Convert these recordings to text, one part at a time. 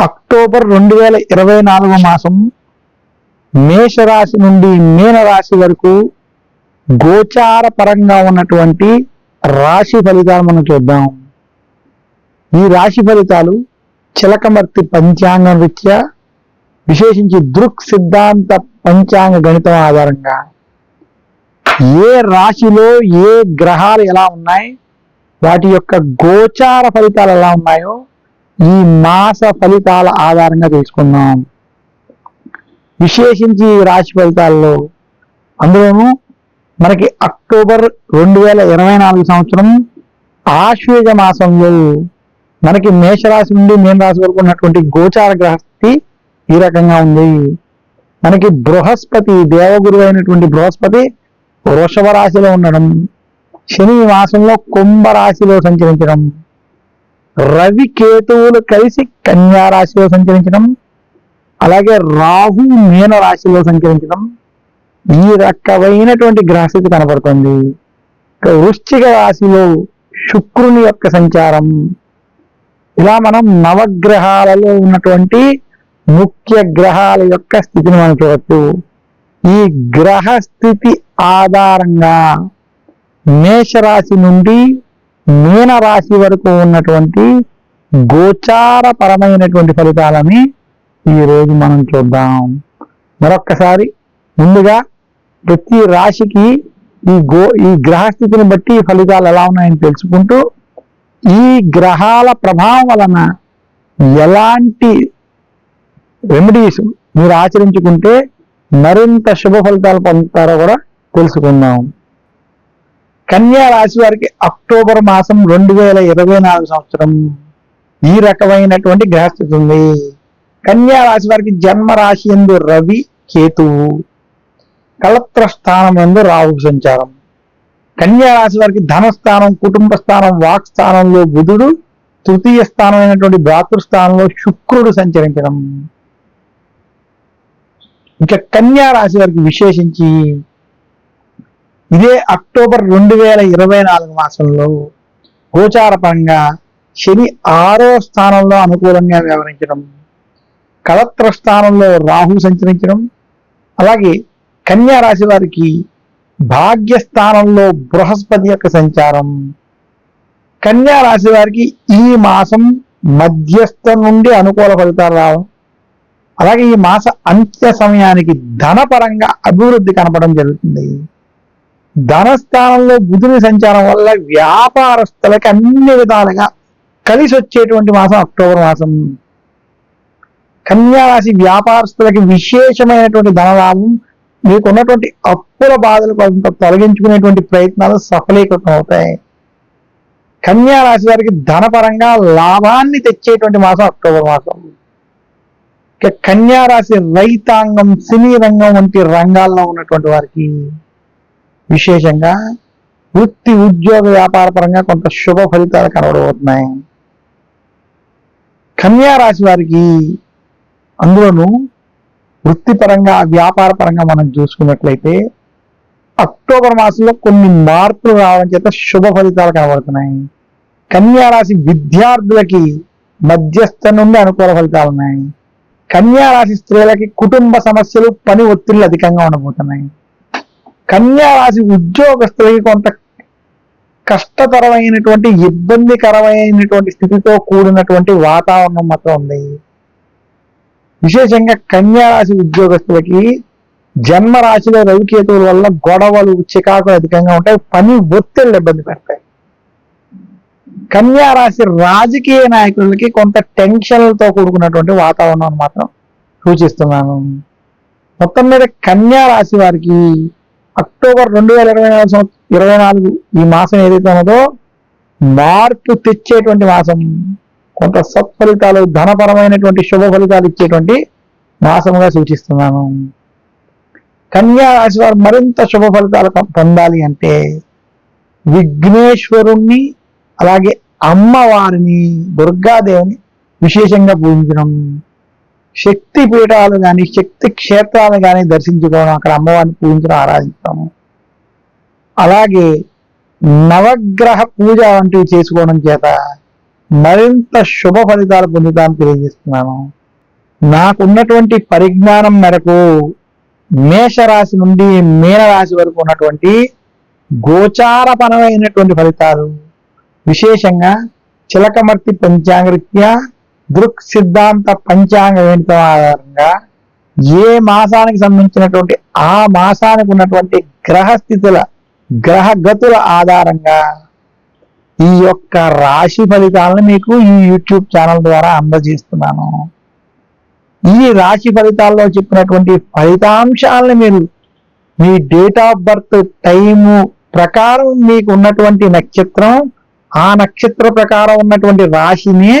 October రెండు వేల ఇరవై నాలుగో మాసం మేషరాశి నుండి మీనరాశి వరకు గోచార పరంగా ఉన్నటువంటి రాశి ఫలితాలు మనం చూద్దాం. ఈ రాశి ఫలితాలు చిలకమర్తి పంచాంగం రీత్యా విశేషించి దృక్ సిద్ధాంత పంచాంగ గణితం ఆధారంగా ఏ రాశిలో ఏ గ్రహాలు ఎలా ఉన్నాయి? వాటి యొక్క గోచార ఫలితాలు ఎలా ఉన్నాయో ఈ మాస ఫలితాల ఆధారంగా తెలుసుకుందాం. విశేషించి రాశి ఫలితాల్లో అందులోనూ మనకి అక్టోబర్ రెండు వేల ఇరవై నాలుగు సంవత్సరం ఆశ్వేజ మాసంలో మనకి మేషరాశి నుండి మీన రాశి వరకు ఉన్నటువంటి గోచార గ్రహస్థితి ఈ రకంగా ఉంది. మనకి బృహస్పతి దేవగురు అయినటువంటి బృహస్పతి వృషభ రాశిలో ఉండడం శని మాసంలో కుంభ రాశిలో సంచరించడం రవి కేతువులు కలిసి కన్యా రాశిలో సంచరించడం అలాగే రాహు మీన రాశిలో సంచరించడం ఈ రకమైనటువంటి గ్రహస్థితి కనబడుతుంది వృశ్చిక రాశిలో శుక్రుని యొక్క సంచారం. ఇలా మనం నవగ్రహాలలో ఉన్నటువంటి ముఖ్య గ్రహాల యొక్క స్థితిని మనం చూడొచ్చు. ఈ గ్రహ స్థితి ఆధారంగా మేషరాశి నుండి మీన రాశి వరకు ఉన్నటువంటి గోచారపరమైనటువంటి ఫలితాలని ఈ రోజు మనం చూద్దాం. మరొక్కసారి ముందుగా ప్రతి రాశికి ఈ గో ఈ గ్రహస్థితిని బట్టి ఫలితాలు ఎలా ఉన్నాయని తెలుసుకుంటూ ఈ గ్రహాల ప్రభావం వలన ఎలాంటి రెమెడీస్ మీరు ఆచరించుకుంటే మరింత శుభ ఫలితాలు పొందుతారో కూడా తెలుసుకుందాం. కన్యా రాశి వారికి అక్టోబర్ మాసం రెండు వేల ఇరవై నాలుగు సంవత్సరం ఈ రకమైనటువంటి గ్రహస్థితి ఉంది. కన్యా రాశి వారికి జన్మ రాశి ఎందు రవి కేతువు కలత్ర స్థానం ఎందు రాహు సంచారం. కన్యా రాశి వారికి ధనస్థానం కుటుంబ స్థానం వాక్ స్థానంలో బుధుడు తృతీయ స్థానం అయినటువంటి శుక్రుడు సంచరించడం. ఇంకా కన్యా రాశి వారికి విశేషించి ఇదే అక్టోబర్ రెండు వేల ఇరవై నాలుగు మాసంలో గోచారపరంగా శని ఆరో స్థానంలో అనుకూలంగా వ్యవహరించడం కళత్ర స్థానంలో రాహు సంచరించడం అలాగే కన్యా రాశి వారికి భాగ్యస్థానంలో బృహస్పతి యొక్క సంచారం. కన్యా రాశి వారికి ఈ మాసం మధ్యస్థ నుండి అనుకూల ఫలితాలు రావడం అలాగే ఈ మాస అంత్య సమయానికి ధనపరంగా అభివృద్ధి కనపడం జరుగుతుంది. ధనస్థానంలో బుధుని సంచారం వల్ల వ్యాపారస్తులకి అన్ని విధాలుగా కలిసి వచ్చేటువంటి మాసం అక్టోబర్ మాసం. కన్యారాశి వ్యాపారస్తులకి విశేషమైనటువంటి ధనలాభం మీకు ఉన్నటువంటి అప్పుల బాధలు కొంత తొలగించుకునేటువంటి ప్రయత్నాలు సఫలీకృతం అవుతాయి. కన్యారాశి వారికి ధనపరంగా లాభాన్ని తెచ్చేటువంటి మాసం అక్టోబర్ మాసం. ఇక రైతాంగం సినీ రంగం వంటి రంగాల్లో ఉన్నటువంటి వారికి విశేషంగా వృత్తి ఉద్యోగ వ్యాపార పరంగా కొంత శుభ ఫలితాలు కనబడబోతున్నాయి. కన్యా రాశి వారికి అందులోనూ వృత్తిపరంగా వ్యాపార పరంగా మనం చూసుకున్నట్లయితే అక్టోబర్ మాసంలో కొన్ని మార్పులు రావడం చేత శుభ ఫలితాలు కనబడుతున్నాయి. కన్యా రాశి విద్యార్థులకి మధ్యస్థ నుండి అనుకూల ఫలితాలు ఉన్నాయి కన్యా రాశి స్త్రీలకి కుటుంబ సమస్యలు పని ఒత్తిళ్ళు అధికంగా ఉండబోతున్నాయి. కన్యారాశి ఉద్యోగస్తులకి కొంత కష్టతరమైనటువంటి ఇబ్బందికరమైనటువంటి స్థితితో కూడినటువంటి వాతావరణం మాత్రం ఉంది. విశేషంగా కన్యారాశి ఉద్యోగస్తులకి జన్మ రాశిలో రవికేతువుల వల్ల గొడవలు చికాకులు అధికంగా ఉంటాయి పని ఒత్తిళ్ళు ఇబ్బంది పెడతాయి. కన్యారాశి రాజకీయ నాయకులకి కొంత టెన్షన్లతో కూడుకున్నటువంటి వాతావరణం మాత్రం సూచిస్తున్నాను. మొత్తం మీద కన్యారాశి వారికి అక్టోబర్ రెండు వేల ఇరవై నాలుగు సంవత్సరం ఇరవై నాలుగు ఈ మాసం ఏదైతే ఉన్నదో మార్పు తెచ్చేటువంటి మాసం. కొంత సత్ఫలితాలు ధనపరమైనటువంటి శుభ ఫలితాలు ఇచ్చేటువంటి మాసముగా సూచిస్తున్నాను. కన్యా రాశి వారు మరింత శుభ ఫలితాలు పొందాలి అంటే విఘ్నేశ్వరుణ్ణి అలాగే అమ్మవారిని దుర్గాదేవిని విశేషంగా పూజించడం. శక్తి పీఠాలు కానీ శక్తి క్షేత్రాలు కానీ దర్శించుకోవడం అక్కడ అమ్మవారిని పూజించడం ఆరాధించడము అలాగే నవగ్రహ పూజ వంటివి చేసుకోవడం చేత మరింత శుభ ఫలితాలు పొందుతాను తెలియజేస్తున్నాను. నాకున్నటువంటి పరిజ్ఞానం మేరకు మేషరాశి నుండి మీనరాశి వరకు ఉన్నటువంటి గోచారపరమైనటువంటి ఫలితాలు. విశేషంగా చిలకమర్తి పంచాంగరీత్యా దృక్ సిద్ధాంత పంచాంగ ఏంటో ఆధారంగా ఏ మాసానికి సంబంధించినటువంటి ఆ మాసానికి ఉన్నటువంటి గ్రహస్థితుల గ్రహ గతుల ఆధారంగా ఈ యొక్క రాశి ఫలితాలను మీకు ఈ యూట్యూబ్ ఛానల్ ద్వారా అందజేస్తున్నాను. ఈ రాశి ఫలితాల్లో చెప్పినటువంటి ఫలితాంశాలను మీరు మీ డేట్ ఆఫ్ బర్త్ టైము ప్రకారం మీకు ఉన్నటువంటి నక్షత్రం ఆ నక్షత్ర ప్రకారం ఉన్నటువంటి రాశిని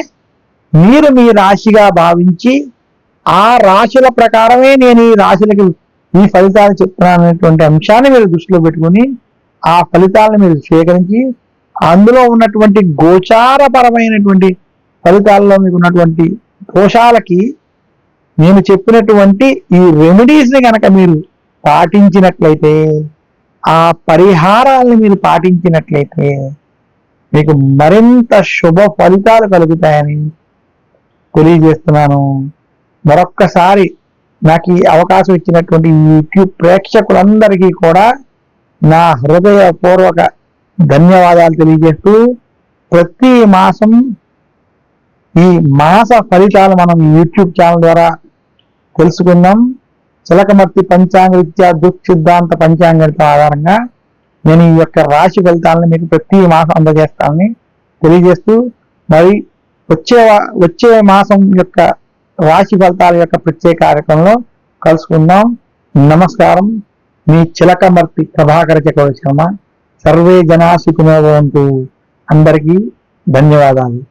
మీరు మీ రాశిగా భావించి ఆ రాశుల ప్రకారమే నేను ఈ రాశులకి ఈ ఫలితాలు చెప్తున్నాను అనేటువంటి అంశాన్ని మీరు దృష్టిలో పెట్టుకొని ఆ ఫలితాలను మీరు స్వీకరించి అందులో ఉన్నటువంటి గోచారపరమైనటువంటి ఫలితాల్లో మీకు ఉన్నటువంటి దోషాలకి నేను చెప్పినటువంటి ఈ రెమెడీస్ని కనుక మీరు పాటించినట్లయితే ఆ పరిహారాలను మీరు పాటించినట్లయితే మీకు మరింత శుభ ఫలితాలు కలుగుతాయని తెలియజేస్తున్నాను. మరొక్కసారి నాకు ఈ అవకాశం ఇచ్చినటువంటి యూట్యూబ్ ప్రేక్షకులందరికీ కూడా నా హృదయపూర్వక ధన్యవాదాలు తెలియజేస్తూ ప్రతి మాసం ఈ మాస ఫలితాలు మనం యూట్యూబ్ ఛానల్ ద్వారా తెలుసుకుందాం. చిలకమర్తి పంచాంగ విద్యా దుక్సిద్ధాంత పంచాంగం ఆధారంగా నేను ఈ యొక్క రాశి ఫలితాలను మీకు ప్రతి మాసం అందజేస్తానని తెలియజేస్తూ మరి వచ్చే వచ్చే మాసం యొక్క రాశి ఫలితాల యొక్క ప్రత్యేక కార్యక్రమంలో కలుసుకుందాం. నమస్కారం. మీ చిలకమర్తి ప్రభాకర చక్రవర్తి శర్మ. సర్వే జనా సుఖినో అందరికీ ధన్యవాదాలు.